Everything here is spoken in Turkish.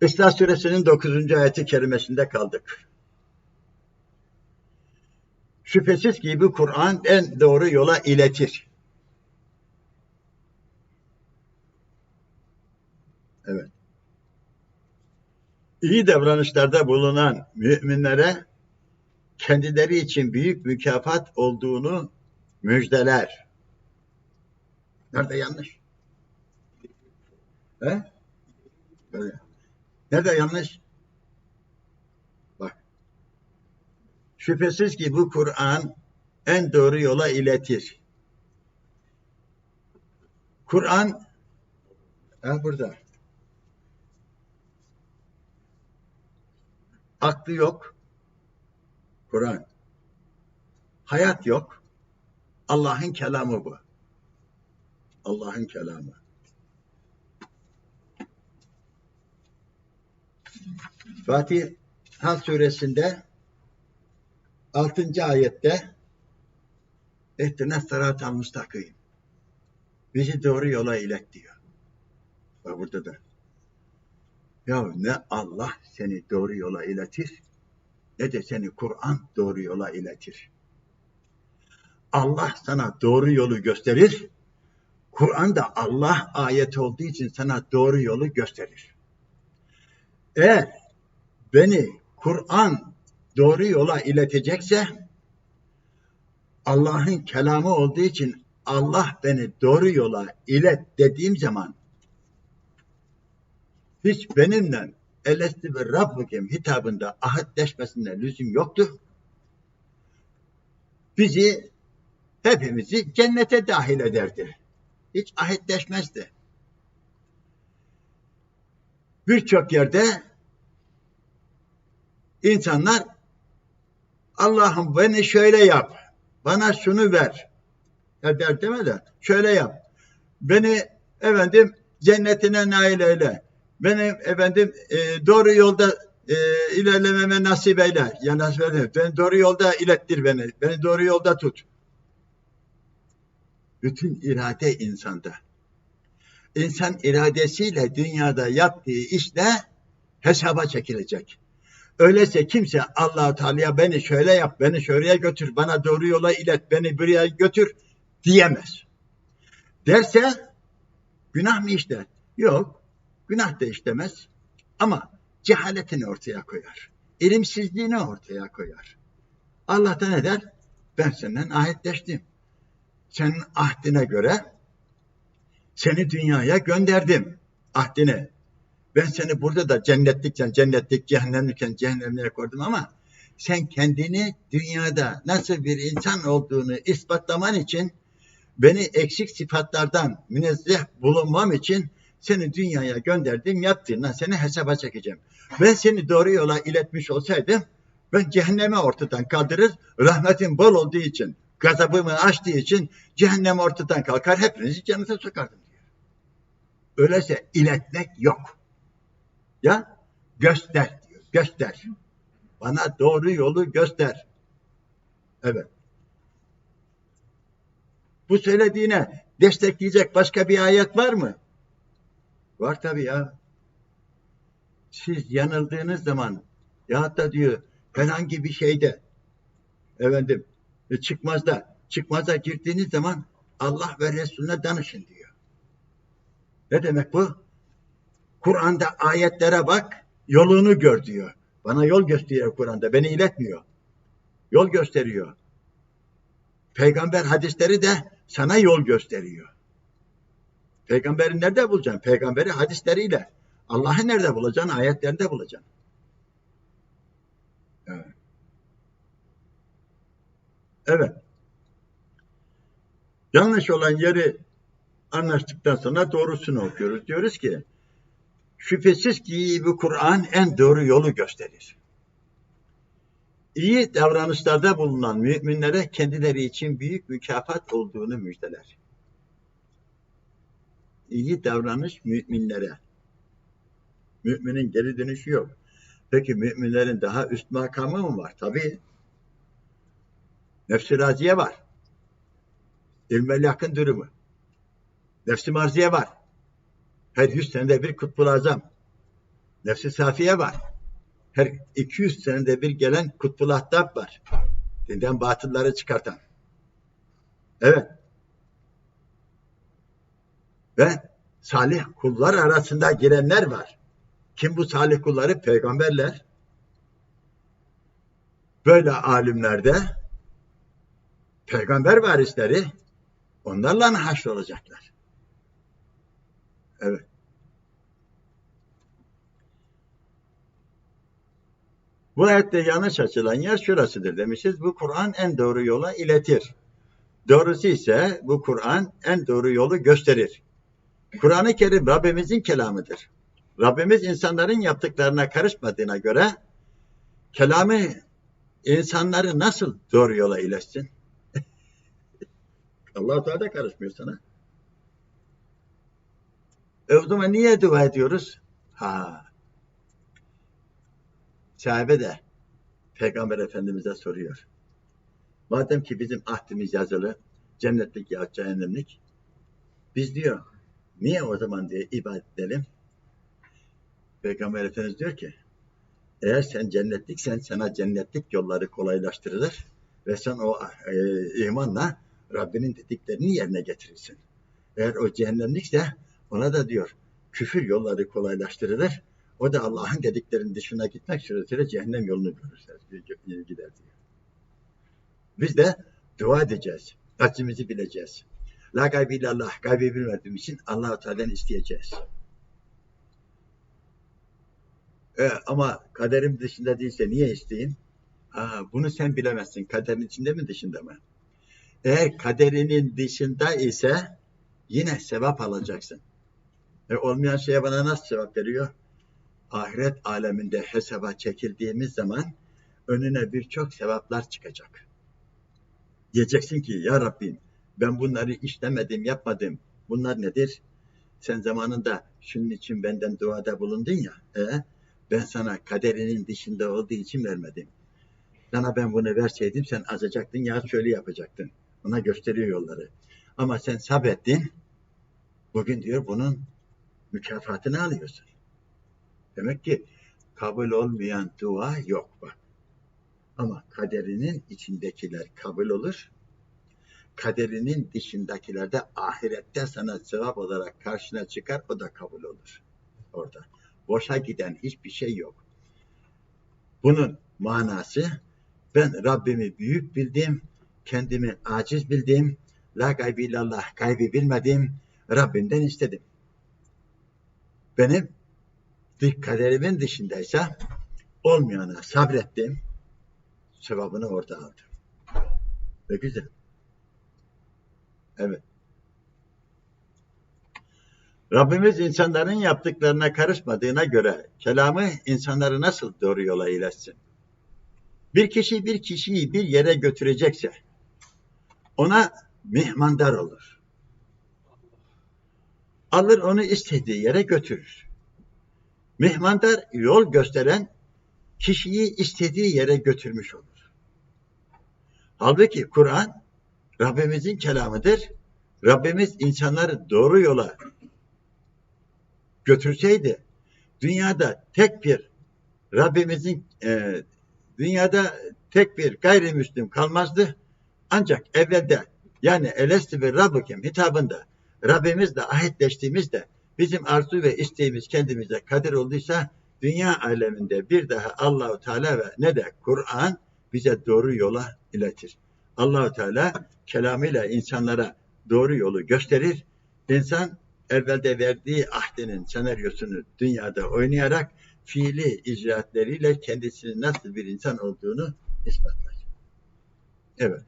İsra suresinin 9. ayeti kerimesinde kaldık. Şüphesiz ki bu Kur'an en doğru yola iletir. Evet. İyi davranışlarda bulunan müminlere kendileri için büyük mükafat olduğunu müjdeler. Nerede yanlış? He? Böyle. Nerede yanlış? Bak. Şüphesiz ki bu Kur'an en doğru yola iletir. Kur'an ha burada. Aklı yok. Kur'an. Hayat yok. Allah'ın kelamı bu. Allah'ın kelamı. Fatiha suresinde 6. ayette Ehdine sıratal müstakim. Bizi doğru yola ilet diyor. Bak burada da. Ya ne Allah seni doğru yola iletir ne de seni Kur'an doğru yola iletir. Allah sana doğru yolu gösterir. Kur'an da Allah ayet olduğu için sana doğru yolu gösterir. Eğer beni Kur'an doğru yola iletecekse Allah'ın kelamı olduğu için Allah beni doğru yola ilet dediğim zaman hiç benimle Elesti ve Rabbukem hitabında ahitleşmesine lüzum yoktu. Bizi hepimizi cennete dahil ederdi. Hiç ahitleşmezdi. Birçok yerde insanlar Allah'ım beni şöyle yap, bana şunu ver. Ya der deme de şöyle yap. Beni efendim cennetine nail eyle. Beni efendim e, doğru yolda e, ilerlememe nasip eyle. Ya nasip eyle. Ben doğru yolda ilettir beni. Beni doğru yolda tut. Bütün irade insanda. İnsan iradesiyle dünyada yaptığı işle hesaba çekilecek. Öyleyse kimse Allah-u Teala'ya beni şöyle yap, beni şuraya götür, bana doğru yola ilet, beni buraya götür diyemez. Derse günah mı işler? Yok. Günah da işlemez. Ama cehaletini ortaya koyar. İlimsizliğini ortaya koyar. Allah da ne der? Ben senden ahitleştim. Senin ahdine göre seni dünyaya gönderdim. Ahdine. Ben seni burada da cennetlikken cennetlik, cehennemlikken cehennemliğe koydum ama sen kendini dünyada nasıl bir insan olduğunu ispatlaman için beni eksik sıfatlardan münezzeh bulunmam için seni dünyaya gönderdim yaptığından seni hesaba çekeceğim. Ben seni doğru yola iletmiş olsaydım ben cehenneme ortadan kaldırır rahmetin bol olduğu için gazabımı açtığı için cehennem ortadan kalkar hepinizi cennete sokardım. Öyleyse iletmek yok. Ya göster diyor. Göster. Bana doğru yolu göster. Evet. Bu söylediğine destekleyecek başka bir ayet var mı? Var tabii ya. Siz yanıldığınız zaman ya da diyor herhangi bir şeyde efendim çıkmazda çıkmaza girdiğiniz zaman Allah ve Resulüne danışın diyor. Ne demek bu? Kur'an'da ayetlere bak, yolunu gör diyor. Bana yol gösteriyor Kur'an'da, beni iletmiyor. Yol gösteriyor. Peygamber hadisleri de sana yol gösteriyor. Peygamberi nerede bulacaksın? Peygamberi hadisleriyle. Allah'ı nerede bulacaksın? Ayetlerinde bulacaksın. Evet. Evet. Yanlış olan yeri anlaştıktan sonra doğrusunu okuyoruz. Diyoruz ki şüphesiz ki bu Kur'an en doğru yolu gösterir. İyi davranışlarda bulunan müminlere kendileri için büyük mükafat olduğunu müjdeler iyi davranış müminlere. Müminin geri dönüşü yok. Peki müminlerin daha üst makamı mı var? Tabii. Nefsi raziye var. İlmel yakın durumu. Nefsi marziye var. Her yüz senede bir kutbul azam. Nefsi safiye var. Her 200 senede bir gelen kutbul ahtap var. Dinden batılları çıkartan. Evet. Ve salih kullar arasında girenler var. Kim bu salih kulları? Peygamberler. Böyle alimlerde peygamber varisleri onlarla haşr olacaklar. Evet. Bu ayette yanlış açılan yer şurasıdır demişiz. Bu Kur'an en doğru yola iletir. Doğrusu ise bu Kur'an en doğru yolu gösterir. Kur'an-ı Kerim Rabbimizin kelamıdır. Rabbimiz insanların yaptıklarına karışmadığına göre kelamı insanları nasıl doğru yola iletsin? Allah Teala karışmıyor sana. E zaman niye dua ediyoruz? Ha. Sahabe de Peygamber Efendimiz'e soruyor. Madem ki bizim ahdimiz yazılı, cennetlik ya cehennemlik, biz diyor, niye o zaman diye ibadet edelim? Peygamber Efendimiz diyor ki, eğer sen cennetliksen sana cennetlik yolları kolaylaştırılır ve sen o e, imanla Rabbinin dediklerini yerine getirirsin. Eğer o cehennemlikse ona da diyor küfür yolları kolaylaştırılır. O da Allah'ın dediklerinin dışına gitmek suretiyle cehennem yolunu görürler, gider diyor. Biz de dua edeceğiz. Kaçımızı bileceğiz. La gaybi illallah. Gaybi bilmediğim için Allah-u Teala'dan isteyeceğiz. E, ama kaderim dışında değilse niye isteyeyim? Aa, bunu sen bilemezsin. Kaderin içinde mi dışında mı? Eğer kaderinin dışında ise yine sevap alacaksın. E, olmayan şeye bana nasıl sevap veriyor? Ahiret aleminde hesaba çekildiğimiz zaman önüne birçok sevaplar çıkacak. Diyeceksin ki ya Rabbim ben bunları işlemedim, yapmadım. Bunlar nedir? Sen zamanında şunun için benden duada bulundun ya. E, ben sana kaderinin dışında olduğu için vermedim. Sana ben bunu verseydim sen azacaktın ya şöyle yapacaktın. Ona gösteriyor yolları. Ama sen sabrettin. Bugün diyor bunun mükafatını alıyorsun. Demek ki kabul olmayan dua yok bak. Ama kaderinin içindekiler kabul olur. Kaderinin dışındakiler de ahirette sana sevap olarak karşına çıkar. O da kabul olur. Orada. Boşa giden hiçbir şey yok. Bunun manası ben Rabbimi büyük bildim, kendimi aciz bildim, la gaybi illallah gaybi bilmedim, Rabbimden istedim. Benim kaderimin dışındaysa olmayana sabrettim, sevabını orada aldım. Ve güzel. Evet. Rabbimiz insanların yaptıklarına karışmadığına göre kelamı insanları nasıl doğru yola iletsin? Bir kişi bir kişiyi bir yere götürecekse ona mihmandar olur. Alır onu istediği yere götürür. Mihmandar yol gösteren kişiyi istediği yere götürmüş olur. Halbuki Kur'an Rabbimizin kelamıdır. Rabbimiz insanları doğru yola götürseydi dünyada tek bir Rabbimizin e, dünyada tek bir gayrimüslim kalmazdı. Ancak evvelde yani Elesti ve Rabbukim hitabında Rabbimizle ahitleştiğimizde bizim arzu ve isteğimiz kendimize kadir olduysa dünya aleminde bir daha Allahu Teala ve ne de Kur'an bize doğru yola iletir. Allahu Teala kelamıyla insanlara doğru yolu gösterir. İnsan evvelde verdiği ahdinin senaryosunu dünyada oynayarak fiili icraatleriyle kendisinin nasıl bir insan olduğunu ispatlar. Evet.